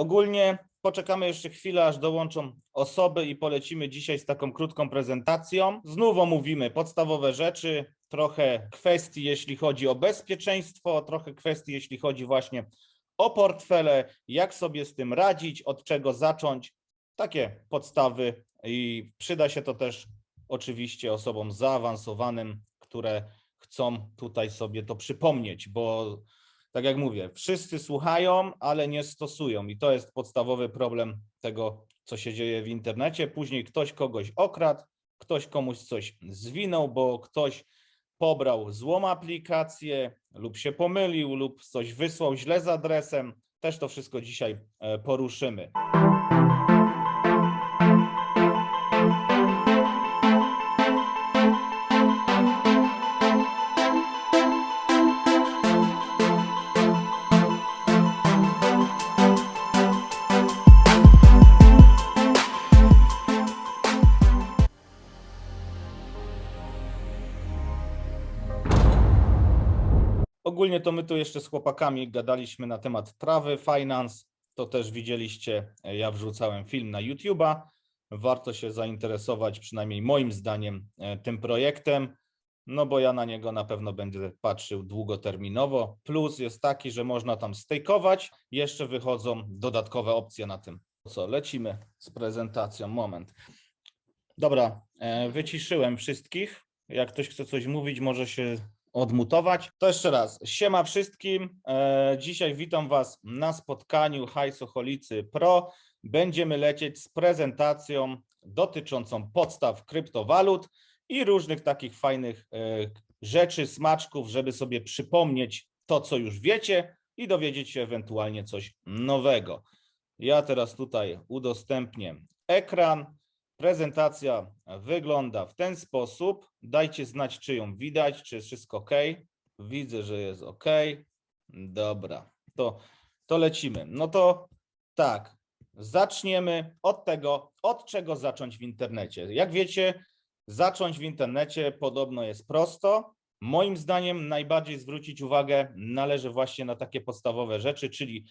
ogólnie poczekamy jeszcze chwilę, aż dołączą osoby i polecimy dzisiaj z taką krótką prezentacją. Znów omówimy podstawowe rzeczy, trochę kwestii, jeśli chodzi o bezpieczeństwo, trochę kwestii, jeśli chodzi właśnie o portfele, jak sobie z tym radzić, od czego zacząć. Takie podstawy i przyda się to też oczywiście osobom zaawansowanym, które chcą tutaj sobie to przypomnieć, bo tak jak mówię, wszyscy słuchają, ale nie stosują i to jest podstawowy problem tego, co się dzieje w internecie. Później ktoś kogoś okradł, ktoś komuś coś zwinął, bo ktoś pobrał złą aplikację lub się pomylił lub coś wysłał źle z adresem. Też to wszystko dzisiaj e, poruszymy. To my tu jeszcze z chłopakami gadaliśmy na temat trawy finance. To też widzieliście, ja wrzucałem film na YouTube'a. Warto się zainteresować, przynajmniej moim zdaniem, e, tym projektem, no bo ja na niego na pewno będę patrzył długoterminowo. Plus jest taki, że można tam stejkować, jeszcze wychodzą dodatkowe opcje na tym. Co, lecimy z prezentacją. Moment. Dobra, e, wyciszyłem wszystkich. Jak ktoś chce coś mówić, może się odmutować. To jeszcze raz, siema wszystkim. E, Dzisiaj witam Was na spotkaniu Hajsocholicy Pro. Będziemy lecieć z prezentacją dotyczącą podstaw kryptowalut i różnych takich fajnych e, rzeczy, smaczków, żeby sobie przypomnieć to, co już wiecie i dowiedzieć się ewentualnie coś nowego. Ja teraz tutaj udostępnię ekran. Prezentacja wygląda w ten sposób. Dajcie znać, czy ją widać, czy jest wszystko ok. Widzę, że jest ok. Dobra, to, to lecimy. No to tak, zaczniemy od tego, od czego zacząć w internecie. Jak wiecie, zacząć w internecie podobno jest prosto. Moim zdaniem najbardziej zwrócić uwagę należy właśnie na takie podstawowe rzeczy, czyli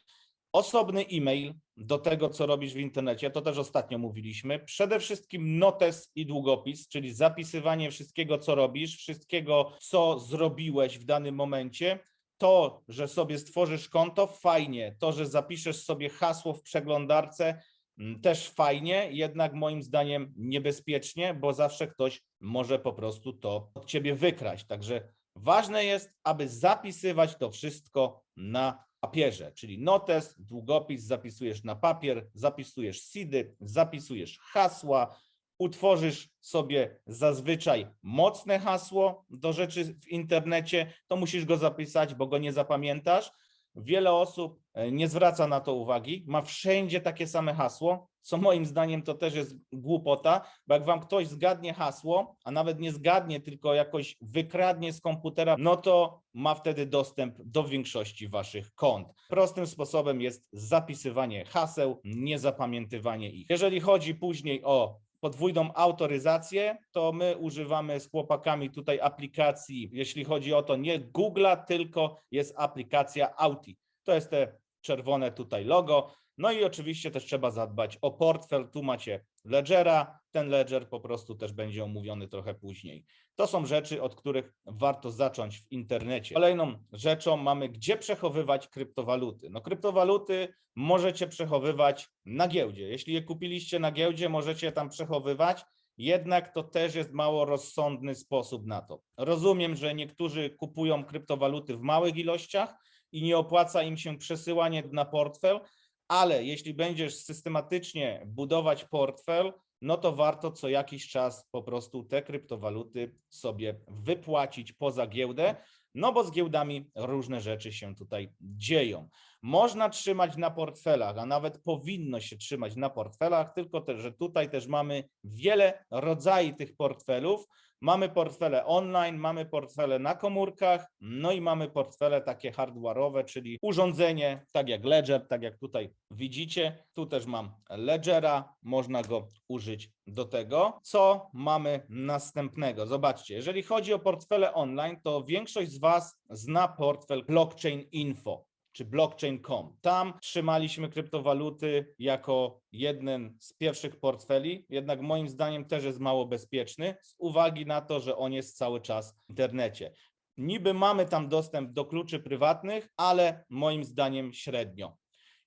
osobny e-mail do tego, co robisz w internecie, to też ostatnio mówiliśmy. Przede wszystkim notes i długopis, czyli zapisywanie wszystkiego, co robisz, wszystkiego, co zrobiłeś w danym momencie. To, że sobie stworzysz konto, fajnie. To, że zapiszesz sobie hasło w przeglądarce, mm, też fajnie, jednak moim zdaniem niebezpiecznie, bo zawsze ktoś może po prostu to od ciebie wykraść. Także ważne jest, aby zapisywać to wszystko na papierze, czyli notes, długopis, zapisujesz na papier, zapisujesz seedy, zapisujesz hasła, utworzysz sobie zazwyczaj mocne hasło do rzeczy w internecie, to musisz go zapisać, bo go nie zapamiętasz. Wiele osób e, nie zwraca na to uwagi, ma wszędzie takie same hasło, co moim zdaniem to też jest głupota, bo jak wam ktoś zgadnie hasło, a nawet nie zgadnie, tylko jakoś wykradnie z komputera, no to ma wtedy dostęp do większości waszych kont. Prostym sposobem jest zapisywanie haseł, nie zapamiętywanie ich. Jeżeli chodzi później o podwójną autoryzację, to my używamy z chłopakami tutaj aplikacji, jeśli chodzi o to nie Google'a, tylko jest aplikacja Auti. To jest te czerwone tutaj logo. No i oczywiście też trzeba zadbać o portfel. Tu macie Ledgera. Ten Ledger po prostu też będzie omówiony trochę później. To są rzeczy, od których warto zacząć w internecie. Kolejną rzeczą mamy, gdzie przechowywać kryptowaluty. No kryptowaluty możecie przechowywać na giełdzie. Jeśli je kupiliście na giełdzie, możecie tam przechowywać. Jednak to też jest mało rozsądny sposób na to. Rozumiem, że niektórzy kupują kryptowaluty w małych ilościach i nie opłaca im się przesyłanie na portfel, ale jeśli będziesz systematycznie budować portfel, no to warto co jakiś czas po prostu te kryptowaluty sobie wypłacić poza giełdę, no bo z giełdami różne rzeczy się tutaj dzieją. Można trzymać na portfelach, a nawet powinno się trzymać na portfelach, tylko też, że tutaj też mamy wiele rodzajów tych portfelów. Mamy portfele online, mamy portfele na komórkach, no i mamy portfele takie hardware'owe, czyli urządzenie, tak jak Ledger, tak jak tutaj widzicie. Tu też mam Ledgera, można go użyć do tego. Co mamy następnego? Zobaczcie, jeżeli chodzi o portfele online, to większość z Was zna portfel Blockchain Info czy blockchain.com. Tam trzymaliśmy kryptowaluty jako jeden z pierwszych portfeli, jednak moim zdaniem też jest mało bezpieczny z uwagi na to, że on jest cały czas w internecie. Niby mamy tam dostęp do kluczy prywatnych, ale moim zdaniem średnio.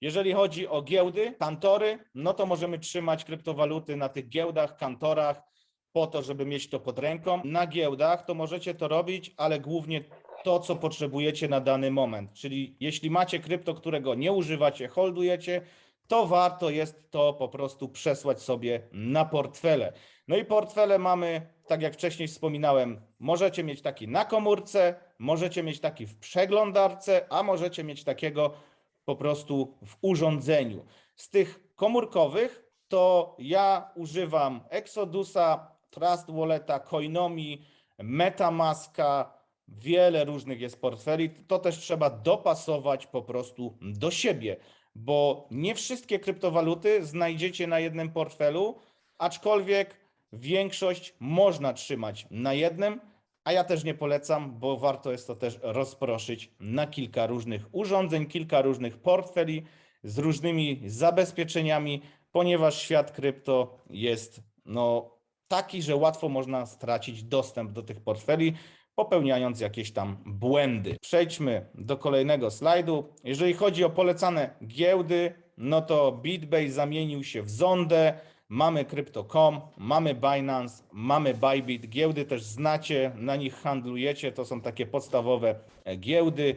Jeżeli chodzi o giełdy, kantory, no to możemy trzymać kryptowaluty na tych giełdach, kantorach, po to, żeby mieć to pod ręką. Na giełdach to możecie to robić, ale głównie to, co potrzebujecie na dany moment. Czyli jeśli macie krypto, którego nie używacie, holdujecie, to warto jest to po prostu przesłać sobie na portfele. No i portfele mamy, tak jak wcześniej wspominałem, możecie mieć taki na komórce, możecie mieć taki w przeglądarce, a możecie mieć takiego po prostu w urządzeniu. Z tych komórkowych to ja używam Exodusa, Trust Walleta, Coinomi, Metamaska, wiele różnych jest portfeli. To też trzeba dopasować po prostu do siebie, bo nie wszystkie kryptowaluty znajdziecie na jednym portfelu, aczkolwiek większość można trzymać na jednym, a ja też nie polecam, bo warto jest to też rozproszyć na kilka różnych urządzeń, kilka różnych portfeli z różnymi zabezpieczeniami, ponieważ świat krypto jest no, taki, że łatwo można stracić dostęp do tych portfeli, popełniając jakieś tam błędy. Przejdźmy do kolejnego slajdu. Jeżeli chodzi o polecane giełdy, no to BitBase zamienił się w Zondę. Mamy Crypto.com, mamy Binance, mamy Bybit. Giełdy też znacie, na nich handlujecie. To są takie podstawowe e, giełdy.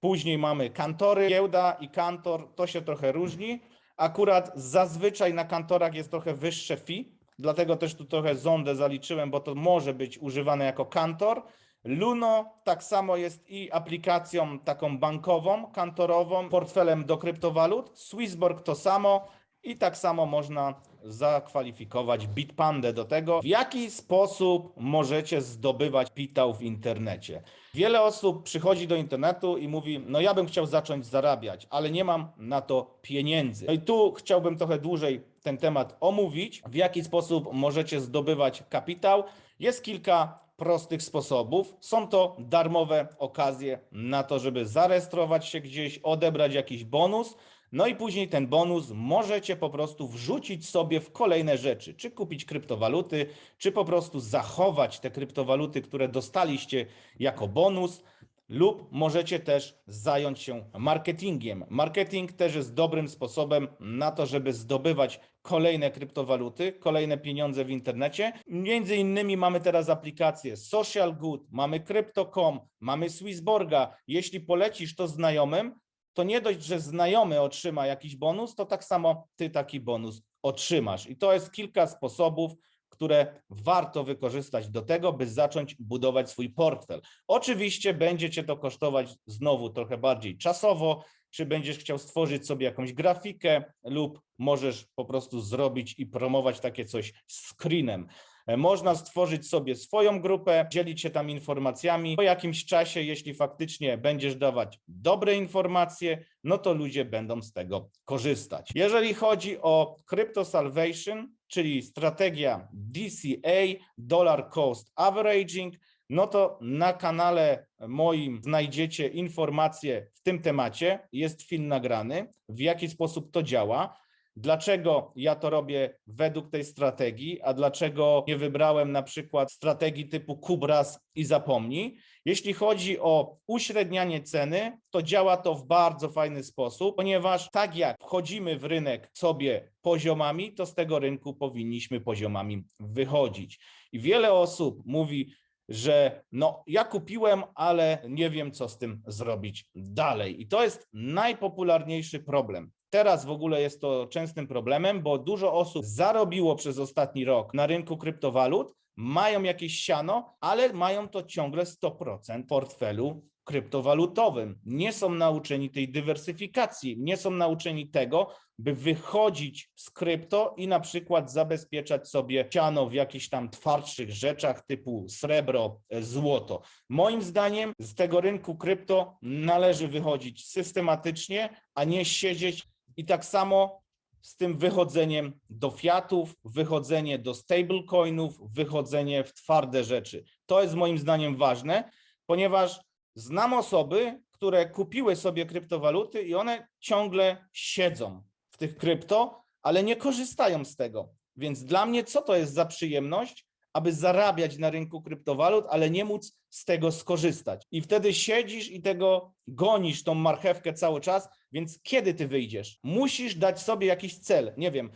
Później mamy kantory. Giełda i kantor to się trochę różni. Akurat zazwyczaj na kantorach jest trochę wyższe fee, dlatego też tu trochę zondę zaliczyłem, bo to może być używane jako kantor. Luno tak samo jest i aplikacją taką bankową, kantorową, portfelem do kryptowalut. Swissborg to samo i tak samo można zakwalifikować Bitpandę do tego. W jaki sposób możecie zdobywać pitał w internecie? Wiele osób przychodzi do internetu i mówi: No, ja bym chciał zacząć zarabiać, ale nie mam na to pieniędzy. No i tu chciałbym trochę dłużej ten temat omówić. W jaki sposób możecie zdobywać kapitał? Jest kilka prostych sposobów. Są to darmowe okazje na to, żeby zarejestrować się gdzieś, odebrać jakiś bonus. No i później ten bonus możecie po prostu wrzucić sobie w kolejne rzeczy, czy kupić kryptowaluty, czy po prostu zachować te kryptowaluty, które dostaliście jako bonus, lub możecie też zająć się marketingiem. Marketing też jest dobrym sposobem na to, żeby zdobywać kolejne kryptowaluty, kolejne pieniądze w internecie. Między innymi mamy teraz aplikacje Social Good, mamy Crypto.com, mamy Swissborga. Jeśli polecisz to znajomym, to nie dość, że znajomy otrzyma jakiś bonus, to tak samo ty taki bonus otrzymasz. I to jest kilka sposobów, które warto wykorzystać do tego, by zacząć budować swój portfel. Oczywiście będzie cię to kosztować znowu trochę bardziej czasowo, czy będziesz chciał stworzyć sobie jakąś grafikę lub możesz po prostu zrobić i promować takie coś screenem. E, Można stworzyć sobie swoją grupę, dzielić się tam informacjami. Po jakimś czasie, jeśli faktycznie będziesz dawać dobre informacje, no to ludzie będą z tego korzystać. Jeżeli chodzi o Crypto Salvation, czyli strategia DCA, Dollar Cost Averaging, no to na kanale moim znajdziecie informacje w tym temacie. Jest film nagrany, w jaki sposób to działa. Dlaczego ja to robię według tej strategii, a dlaczego nie wybrałem na przykład strategii typu Kubras i zapomnij? Jeśli chodzi o uśrednianie ceny, to działa to w bardzo fajny sposób, ponieważ tak jak wchodzimy w rynek sobie poziomami, to z tego rynku powinniśmy poziomami wychodzić. I wiele osób mówi, że no ja kupiłem, ale nie wiem co z tym zrobić dalej. I to jest najpopularniejszy problem. Teraz w ogóle jest to częstym problemem, bo dużo osób zarobiło przez ostatni rok na rynku kryptowalut, mają jakieś siano, ale mają to ciągle 100% portfelu kryptowalutowym. Nie są nauczeni tej dywersyfikacji, nie są nauczeni tego, by wychodzić z krypto i na przykład zabezpieczać sobie siano w jakichś tam twardszych rzeczach typu srebro, e, złoto. Moim zdaniem z tego rynku krypto należy wychodzić systematycznie, a nie siedzieć i tak samo z tym wychodzeniem do fiatów, wychodzenie do stablecoinów, wychodzenie w twarde rzeczy. To jest moim zdaniem ważne, ponieważ znam osoby, które kupiły sobie kryptowaluty i one ciągle siedzą w tych krypto, ale nie korzystają z tego. Więc dla mnie co to jest za przyjemność, aby zarabiać na rynku kryptowalut, ale nie móc z tego skorzystać. I wtedy siedzisz i tego gonisz tą marchewkę cały czas, więc kiedy ty wyjdziesz? Musisz dać sobie jakiś cel. Nie wiem,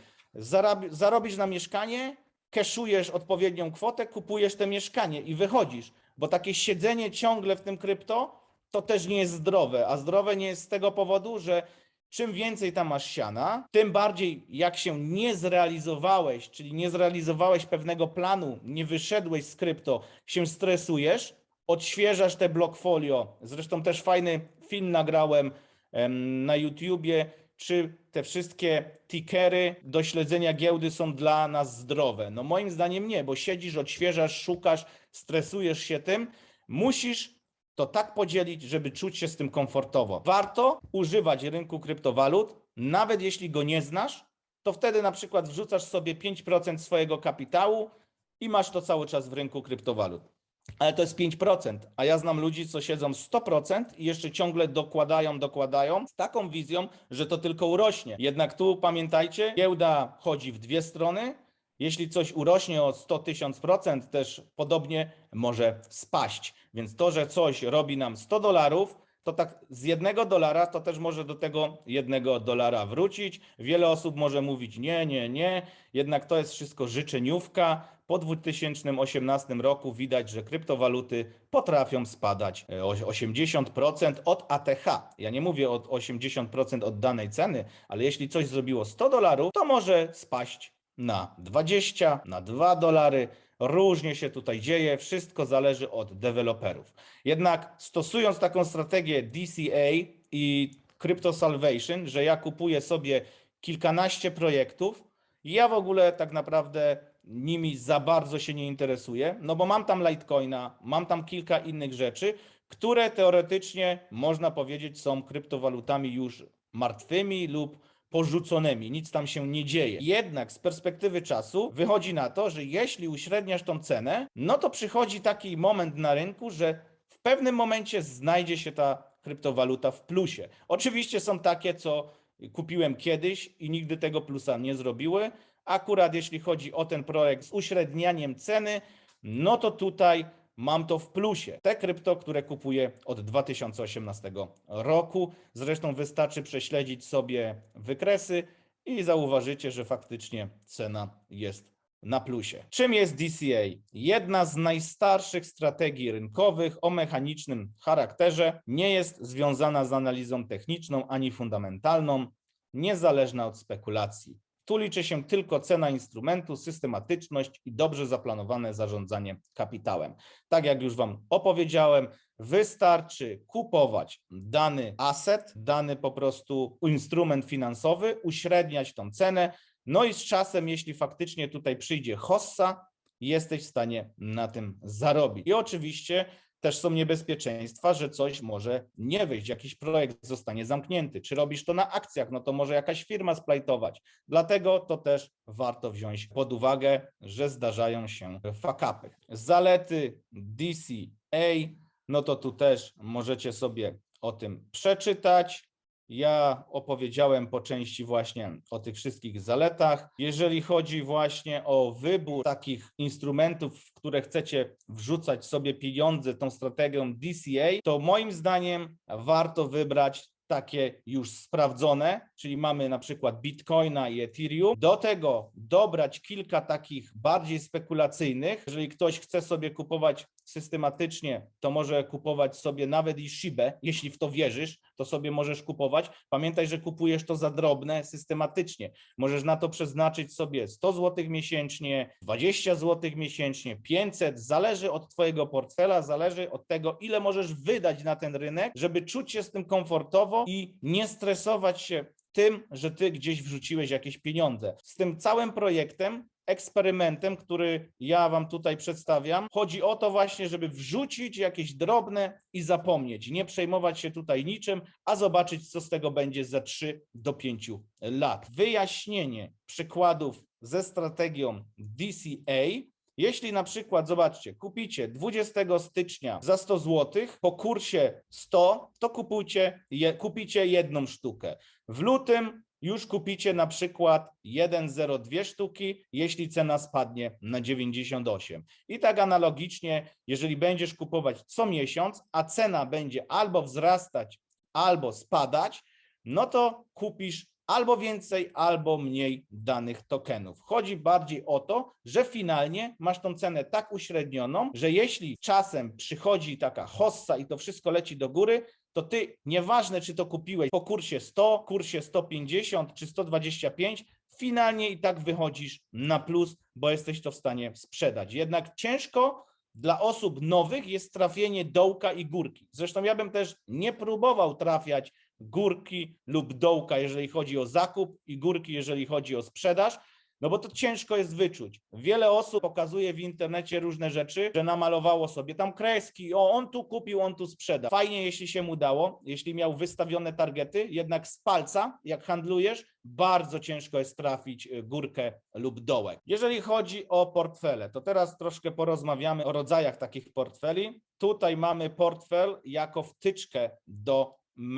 zarobisz na mieszkanie, keszujesz odpowiednią kwotę, kupujesz te mieszkanie i wychodzisz, bo takie siedzenie ciągle w tym krypto to też nie jest zdrowe, a zdrowe nie jest z tego powodu, że czym więcej tam masz siana, tym bardziej jak się nie zrealizowałeś, czyli nie zrealizowałeś pewnego planu, nie wyszedłeś z krypto, się stresujesz, odświeżasz te blockfolio. Zresztą też fajny film nagrałem em, na YouTubie, czy te wszystkie tickery do śledzenia giełdy są dla nas zdrowe. No moim zdaniem nie, bo siedzisz, odświeżasz, szukasz, stresujesz się tym. Musisz to tak podzielić, żeby czuć się z tym komfortowo. Warto używać rynku kryptowalut, nawet jeśli go nie znasz, to wtedy na przykład wrzucasz sobie 5% swojego kapitału i masz to cały czas w rynku kryptowalut. Ale to jest 5%, a ja znam ludzi, co siedzą 100% i jeszcze ciągle dokładają, dokładają z taką wizją, że to tylko urośnie. Jednak tu pamiętajcie, giełda chodzi w dwie strony. Jeśli coś urośnie o 100 tysiąc procent, też podobnie może spaść. Więc to, że coś robi nam 100 dolarów, to tak z jednego dolara to też może do tego jednego dolara wrócić. Wiele osób może mówić nie, nie, nie, jednak to jest wszystko życzeniówka. Po 2018 roku widać, że kryptowaluty potrafią spadać e, o 80% od ATH. Ja nie mówię od 80% od danej ceny, ale jeśli coś zrobiło 100 dolarów, to może spaść na 20, na 2 dolary. Różnie się tutaj dzieje, wszystko zależy od deweloperów. Jednak stosując taką strategię DCA i Crypto Salvation, że ja kupuję sobie kilkanaście projektów, ja w ogóle tak naprawdę nimi za bardzo się nie interesuję, no bo mam tam Litecoina, mam tam kilka innych rzeczy, które teoretycznie można powiedzieć są kryptowalutami już martwymi lub porzuconymi, nic tam się nie dzieje. Jednak z perspektywy czasu wychodzi na to, że jeśli uśredniasz tą cenę, no to przychodzi taki moment na rynku, że w pewnym momencie znajdzie się ta kryptowaluta w plusie. Oczywiście są takie, co kupiłem kiedyś i nigdy tego plusa nie zrobiły. Akurat jeśli chodzi o ten projekt z uśrednianiem ceny, no to tutaj mam to w plusie. Te krypto, które kupuję od 2018 roku. Zresztą wystarczy prześledzić sobie wykresy i zauważycie, że faktycznie cena jest na plusie. Czym jest DCA? Jedna z najstarszych strategii rynkowych o mechanicznym charakterze, nie jest związana z analizą techniczną ani fundamentalną, niezależna od spekulacji. Tu liczy się tylko cena instrumentu, systematyczność i dobrze zaplanowane zarządzanie kapitałem. Tak jak już Wam opowiedziałem, wystarczy kupować dany asset, dany po prostu instrument finansowy, uśredniać tą cenę, no i z czasem, jeśli faktycznie tutaj przyjdzie hossa, jesteś w stanie na tym zarobić. I oczywiście też są niebezpieczeństwa, że coś może nie wyjść, jakiś projekt zostanie zamknięty. Czy robisz to na akcjach, no to może jakaś firma splajtować. Dlatego to też warto wziąć pod uwagę, że zdarzają się fakapy. Zalety DCA, no to tu też możecie sobie o tym przeczytać. Ja opowiedziałem po części właśnie o tych wszystkich zaletach. Jeżeli chodzi właśnie o wybór takich instrumentów, w które chcecie wrzucać sobie pieniądze tą strategią DCA, to moim zdaniem warto wybrać takie już sprawdzone, czyli mamy na przykład Bitcoina i Ethereum. Do tego dobrać kilka takich bardziej spekulacyjnych. Jeżeli ktoś chce sobie kupować systematycznie, to może kupować sobie nawet i Shibę, jeśli w to wierzysz, to sobie możesz kupować. Pamiętaj, że kupujesz to za drobne systematycznie. Możesz na to przeznaczyć sobie 100 zł miesięcznie, 20 zł miesięcznie, 500, zależy od Twojego portfela, zależy od tego, ile możesz wydać na ten rynek, żeby czuć się z tym komfortowo i nie stresować się tym, że Ty gdzieś wrzuciłeś jakieś pieniądze. Z tym całym projektem eksperymentem, który ja Wam tutaj przedstawiam. Chodzi o to właśnie, żeby wrzucić jakieś drobne i zapomnieć. Nie przejmować się tutaj niczym, a zobaczyć, co z tego będzie za 3 do 5 lat. Wyjaśnienie przykładów ze strategią DCA Jeśli na przykład, zobaczcie, kupicie 20 stycznia za 100 zł po kursie 100, to kupujcie, je, kupicie jedną sztukę. W lutym już kupicie na przykład 1,02 sztuki, jeśli cena spadnie na 98. I tak analogicznie, jeżeli będziesz kupować co miesiąc, a cena będzie albo wzrastać, albo spadać, no to kupisz albo więcej, albo mniej danych tokenów. Chodzi bardziej o to, że finalnie masz tą cenę tak uśrednioną, że jeśli czasem przychodzi taka hossa i to wszystko leci do góry, to ty, nieważne czy to kupiłeś po kursie 100, kursie 150 czy 125, finalnie i tak wychodzisz na plus, bo jesteś to w stanie sprzedać. Jednak ciężko dla osób nowych jest trafienie dołka i górki. Zresztą ja bym też nie próbował trafiać górki lub dołka, jeżeli chodzi o zakup i górki, jeżeli chodzi o sprzedaż, no bo to ciężko jest wyczuć. Wiele osób pokazuje w internecie różne rzeczy, że namalowało sobie tam kreski, o on tu kupił, on tu sprzeda. Fajnie, jeśli się mu dało, jeśli miał wystawione targety, jednak z palca, jak handlujesz, bardzo ciężko jest trafić y, górkę lub dołek. Jeżeli chodzi o portfele, to teraz troszkę porozmawiamy o rodzajach takich portfeli. Tutaj mamy portfel jako wtyczkę do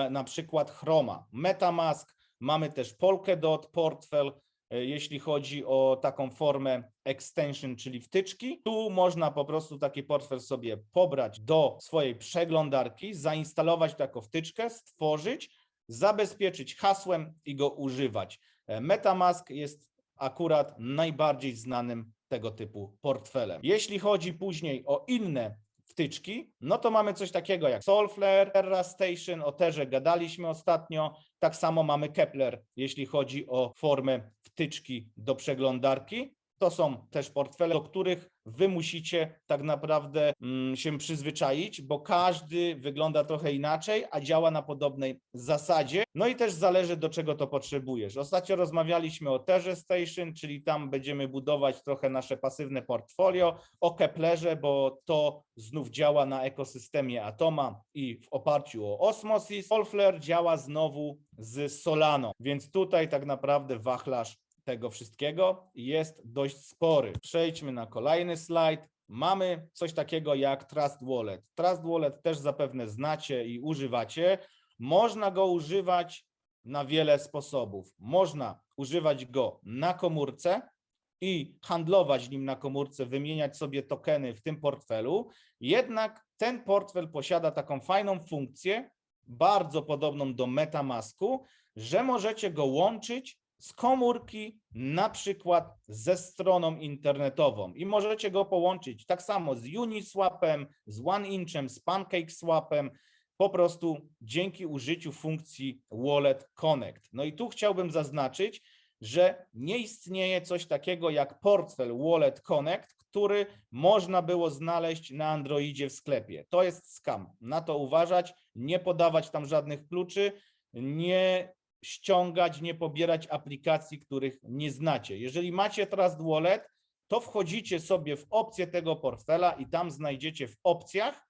na przykład Chroma, MetaMask, mamy też Polkadot portfel, jeśli chodzi o taką formę extension, czyli wtyczki. Tu można po prostu taki portfel sobie pobrać do swojej przeglądarki, zainstalować taką wtyczkę, stworzyć, zabezpieczyć hasłem i go używać. E, MetaMask jest akurat najbardziej znanym tego typu portfelem. Jeśli chodzi później o inne wtyczki, no to mamy coś takiego jak Solflare, Terra Station, o Terze gadaliśmy ostatnio, tak samo mamy Kepler, jeśli chodzi o formę wtyczki do przeglądarki. To są też portfele, do których wy musicie tak naprawdę mm, się przyzwyczaić, bo każdy wygląda trochę inaczej, a działa na podobnej zasadzie. No i też zależy, do czego to potrzebujesz. Ostatnio rozmawialiśmy o Terze Station, czyli tam będziemy budować trochę nasze pasywne portfolio, o Keplerze, bo to znów działa na ekosystemie Atoma i w oparciu o Osmosis. Solflare działa znowu z Solano, więc tutaj tak naprawdę wachlarz tego wszystkiego jest dość spory. Przejdźmy na kolejny slajd. Mamy coś takiego jak Trust Wallet. Trust Wallet też zapewne znacie i używacie. Można go używać na wiele sposobów. Można używać go na komórce i handlować nim na komórce, wymieniać sobie tokeny w tym portfelu. Jednak ten portfel posiada taką fajną funkcję, bardzo podobną do MetaMasku, że możecie go łączyć z komórki, na przykład ze stroną internetową i możecie go połączyć tak samo z Uniswapem, z OneInchem, z PancakeSwapem, po prostu dzięki użyciu funkcji Wallet Connect. No i tu chciałbym zaznaczyć, że nie istnieje coś takiego jak portfel Wallet Connect, który można było znaleźć na Androidzie w sklepie. To jest scam. Na to uważać, nie podawać tam żadnych kluczy, nie ściągać, nie pobierać aplikacji, których nie znacie. Jeżeli macie Trust Wallet, to wchodzicie sobie w opcję tego portfela i tam znajdziecie w opcjach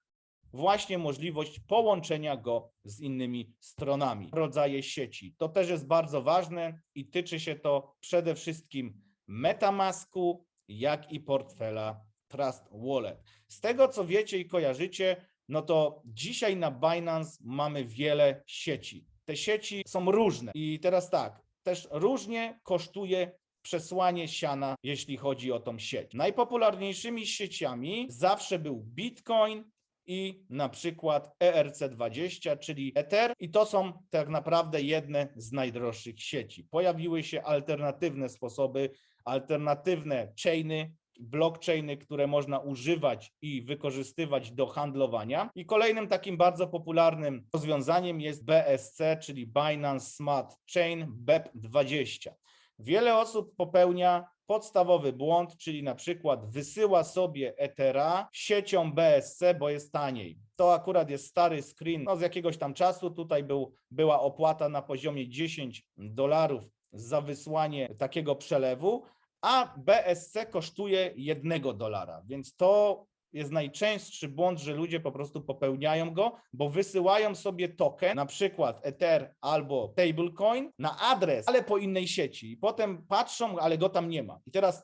właśnie możliwość połączenia go z innymi stronami, rodzaje sieci. To też jest bardzo ważne i tyczy się to przede wszystkim MetaMasku, jak i portfela Trust Wallet. Z tego co wiecie i kojarzycie, no to dzisiaj na Binance mamy wiele sieci. Te sieci są różne i teraz tak, też różnie kosztuje przesłanie siana, jeśli chodzi o tą sieć. Najpopularniejszymi sieciami zawsze był Bitcoin i na przykład ERC20, czyli Ether i to są tak naprawdę jedne z najdroższych sieci. Pojawiły się alternatywne sposoby, alternatywne chainy, blockchainy, które można używać i wykorzystywać do handlowania. I kolejnym takim bardzo popularnym rozwiązaniem jest BSC, czyli Binance Smart Chain BEP20. Wiele osób popełnia podstawowy błąd, czyli na przykład wysyła sobie Ethera siecią BSC, bo jest taniej. To akurat jest stary screen no, z jakiegoś tam czasu. Tutaj był, była opłata na poziomie 10 dolarów za wysłanie takiego przelewu, a BSC kosztuje 1 dolara, więc to jest najczęstszy błąd, że ludzie po prostu popełniają go, bo wysyłają sobie token, na przykład Ether albo Stablecoin na adres, ale po innej sieci i potem patrzą, ale go tam nie ma. I teraz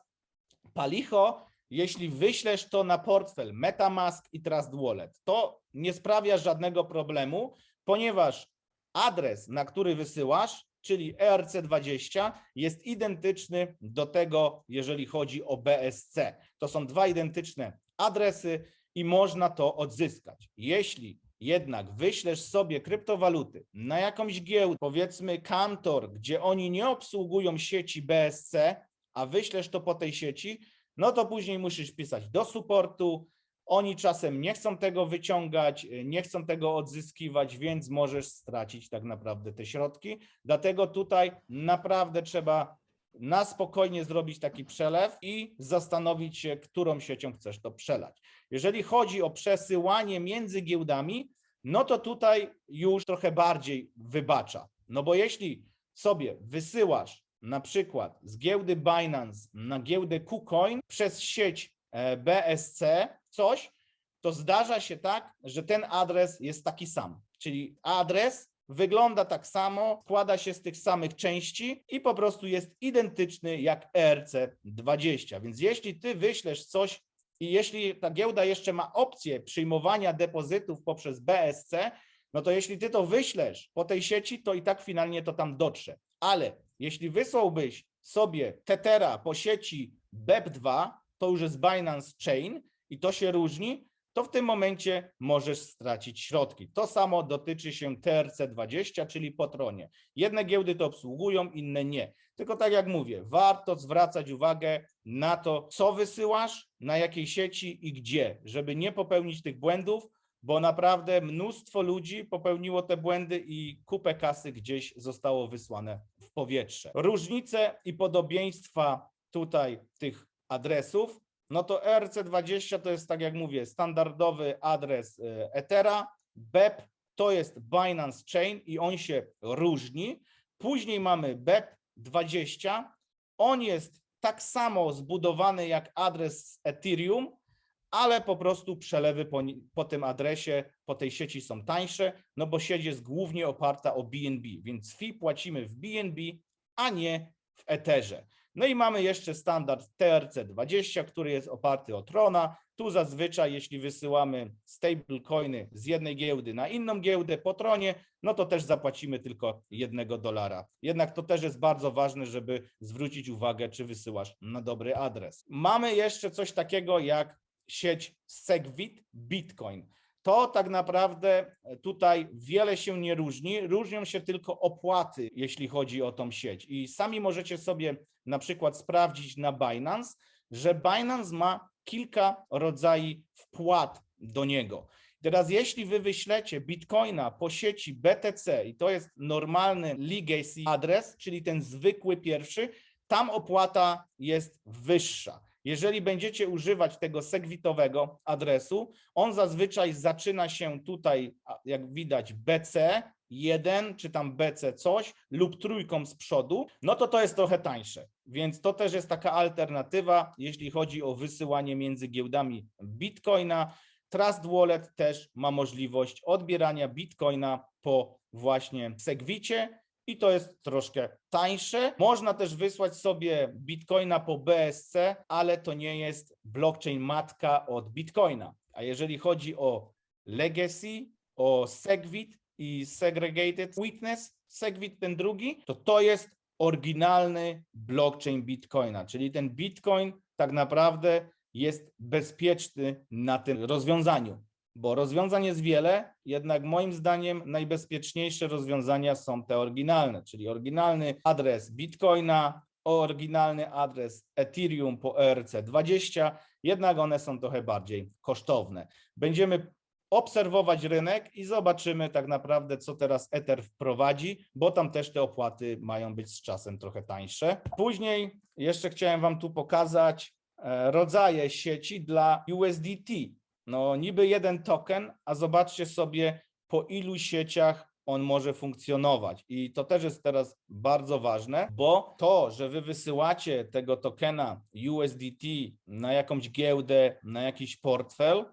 palicho jeśli wyślesz to na portfel MetaMask i Trust Wallet, to nie sprawia żadnego problemu, ponieważ adres, na który wysyłasz, czyli ERC20, jest identyczny do tego, jeżeli chodzi o BSC. To są dwa identyczne adresy i można to odzyskać. Jeśli jednak wyślesz sobie kryptowaluty na jakąś giełdę, powiedzmy Kantor, gdzie oni nie obsługują sieci BSC, a wyślesz to po tej sieci, no to później musisz pisać do supportu. Oni czasem nie chcą tego wyciągać, y, nie chcą tego odzyskiwać, więc możesz stracić tak naprawdę te środki. Dlatego tutaj naprawdę trzeba na spokojnie zrobić taki przelew i zastanowić się, którą siecią chcesz to przelać. Jeżeli chodzi o przesyłanie między giełdami, no to tutaj już trochę bardziej wybacza. No bo jeśli sobie wysyłasz na przykład z giełdy Binance na giełdę KuCoin przez sieć e, BSC coś, to zdarza się tak, że ten adres jest taki sam. Czyli adres wygląda tak samo, składa się z tych samych części i po prostu jest identyczny jak ERC20. Więc jeśli ty wyślesz coś i jeśli ta giełda jeszcze ma opcję przyjmowania depozytów poprzez BSC, no to jeśli ty to wyślesz po tej sieci, to i tak finalnie to tam dotrze. Ale jeśli wysłałbyś sobie Tethera po sieci BEP2, to już jest Binance Chain i to się różni, to w tym momencie możesz stracić środki. To samo dotyczy się TRC20, czyli Potronie. Jedne giełdy to obsługują, inne nie. Tylko tak jak mówię, warto zwracać uwagę na to, co wysyłasz, na jakiej sieci i gdzie, żeby nie popełnić tych błędów, bo naprawdę mnóstwo ludzi popełniło te błędy i kupę kasy gdzieś zostało wysłane w powietrze. Różnice i podobieństwa tutaj tych adresów, no to ERC20 to jest, tak jak mówię, standardowy adres y, Ethera, BEP to jest Binance Chain i on się różni. Później mamy BEP20, on jest tak samo zbudowany jak adres Ethereum, ale po prostu przelewy po, po tym adresie, po tej sieci są tańsze, no bo sieć jest głównie oparta o BNB, więc fee płacimy w BNB, a nie w Etherze. No i mamy jeszcze standard TRC20, który jest oparty o Trona. Tu zazwyczaj, jeśli wysyłamy stablecoiny z jednej giełdy na inną giełdę po Tronie, no to też zapłacimy tylko jednego dolara. Jednak to też jest bardzo ważne, żeby zwrócić uwagę, czy wysyłasz na dobry adres. Mamy jeszcze coś takiego jak sieć Segwit Bitcoin. To tak naprawdę tutaj wiele się nie różni, różnią się tylko opłaty, jeśli chodzi o tą sieć. I sami możecie sobie na przykład sprawdzić na Binance, że Binance ma kilka rodzajów wpłat do niego. Teraz, jeśli wy wyślecie bitcoina po sieci BTC i to jest normalny legacy adres, czyli ten zwykły pierwszy, tam opłata jest wyższa. Jeżeli będziecie używać tego segwitowego adresu, on zazwyczaj zaczyna się tutaj, jak widać, BC1 czy tam BC coś lub trójką z przodu, no to to jest trochę tańsze. Więc to też jest taka alternatywa, jeśli chodzi o wysyłanie między giełdami Bitcoina. Trust Wallet też ma możliwość odbierania Bitcoina po właśnie Segwicie i to jest troszkę tańsze. Można też wysłać sobie Bitcoina po BSC, ale to nie jest blockchain matka od Bitcoina. A jeżeli chodzi o Legacy, o Segwit i Segregated Witness, Segwit ten drugi, to to jest oryginalny blockchain Bitcoina, czyli ten Bitcoin tak naprawdę jest bezpieczny na tym rozwiązaniu bo rozwiązań jest wiele, jednak moim zdaniem najbezpieczniejsze rozwiązania są te oryginalne, czyli oryginalny adres Bitcoina, oryginalny adres Ethereum po ERC20, jednak one są trochę bardziej kosztowne. Będziemy obserwować rynek i zobaczymy tak naprawdę, co teraz Ether wprowadzi, bo tam też te opłaty mają być z czasem trochę tańsze. Później jeszcze chciałem Wam tu pokazać e, rodzaje sieci dla USDT. No niby jeden token, a zobaczcie sobie po ilu sieciach on może funkcjonować. I to też jest teraz bardzo ważne, bo to, że wy wysyłacie tego tokena USDT na jakąś giełdę, na jakiś portfel,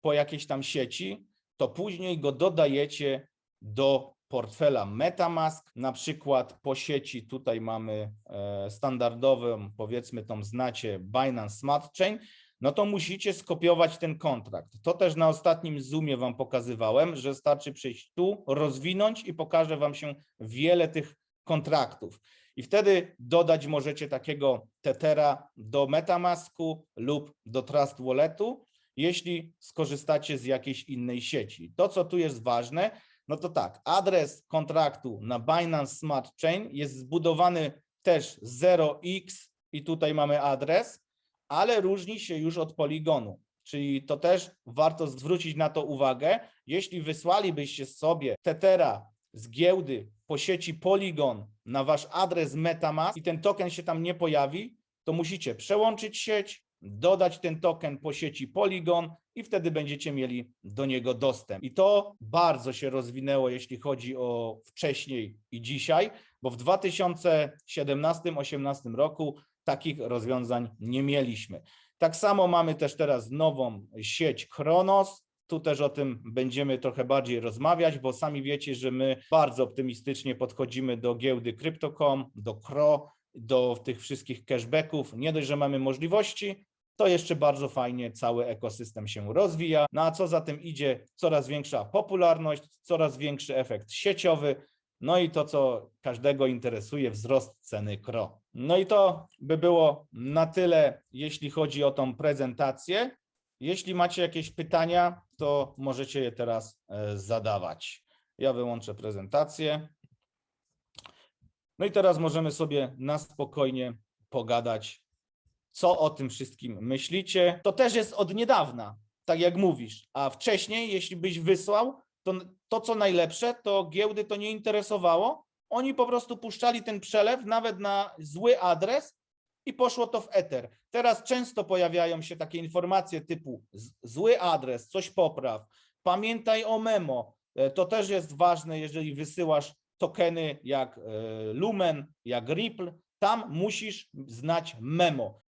po jakiejś tam sieci, to później go dodajecie do portfela MetaMask, na przykład po sieci tutaj mamy e, standardową, powiedzmy tą znacie Binance Smart Chain, no to musicie skopiować ten kontrakt. To też na ostatnim Zoomie Wam pokazywałem, że starczy przyjść tu, rozwinąć i pokaże Wam się wiele tych kontraktów. I wtedy dodać możecie takiego Tethera do Metamasku lub do Trust Walletu, jeśli skorzystacie z jakiejś innej sieci. To, co tu jest ważne, no to tak, adres kontraktu na Binance Smart Chain jest zbudowany też 0x i tutaj mamy adres, ale różni się już od poligonu. Czyli to też warto zwrócić na to uwagę. Jeśli wysłalibyście sobie Tethera z giełdy po sieci Polygon na wasz adres MetaMask i ten token się tam nie pojawi, to musicie przełączyć sieć, dodać ten token po sieci Polygon i wtedy będziecie mieli do niego dostęp. I to bardzo się rozwinęło, jeśli chodzi o wcześniej i dzisiaj, bo w 2017-18 roku takich rozwiązań nie mieliśmy. Tak samo mamy też teraz nową sieć Kronos. Tu też o tym będziemy trochę bardziej rozmawiać, bo sami wiecie, że my bardzo optymistycznie podchodzimy do giełdy Crypto.com, do KRO, do tych wszystkich cashbacków. Nie dość, że mamy możliwości, to jeszcze bardzo fajnie cały ekosystem się rozwija. No a co za tym idzie, coraz większa popularność, coraz większy efekt sieciowy, no i to, co każdego interesuje, wzrost ceny KRO. No i to by było na tyle, jeśli chodzi o tą prezentację. Jeśli macie jakieś pytania, to możecie je teraz e, zadawać. Ja wyłączę prezentację. No i teraz możemy sobie na spokojnie pogadać, co o tym wszystkim myślicie. To też jest od niedawna, tak jak mówisz, a wcześniej, jeśli byś wysłał, to to, co najlepsze, to giełdy to nie interesowało. Oni po prostu puszczali ten przelew nawet na zły adres i poszło to w eter. Teraz często pojawiają się takie informacje typu zły adres, coś popraw, pamiętaj o memo. E, To też jest ważne, jeżeli wysyłasz tokeny jak e, Lumen, jak Ripple, tam musisz znać memo.